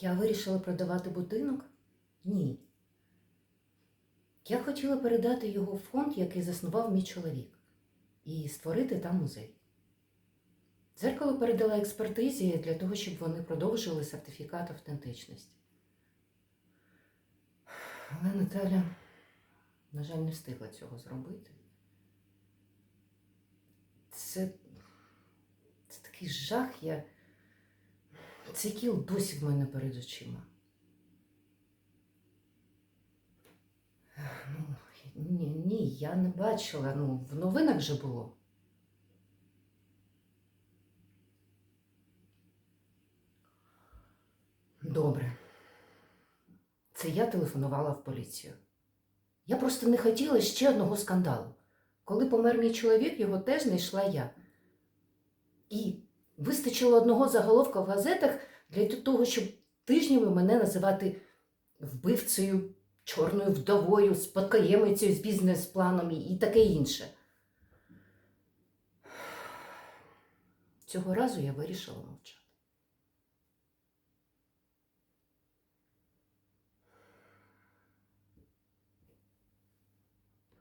Я вирішила продавати будинок? Ні. Я хотіла передати його в фонд, який заснував мій чоловік, і створити там музей. Дзеркало передала експертизі для того, щоб вони продовжили сертифікат автентичності. Але Наталя, на жаль, не встигла цього зробити. Це, це такий жах, я. Цей кіл досі в мене перед очима. Ну, ні, ні, я не бачила. Ну, в новинах же було. Добре. Це я телефонувала в поліцію. Я просто не хотіла ще одного скандалу. Коли помер мій чоловік, його теж знайшла я. І вистачило одного заголовка в газетах для того, щоб тижнями мене називати вбивцею, чорною вдовою, спадкоємицею з бізнес-планом і і таке інше. Цього разу я вирішила мовчати.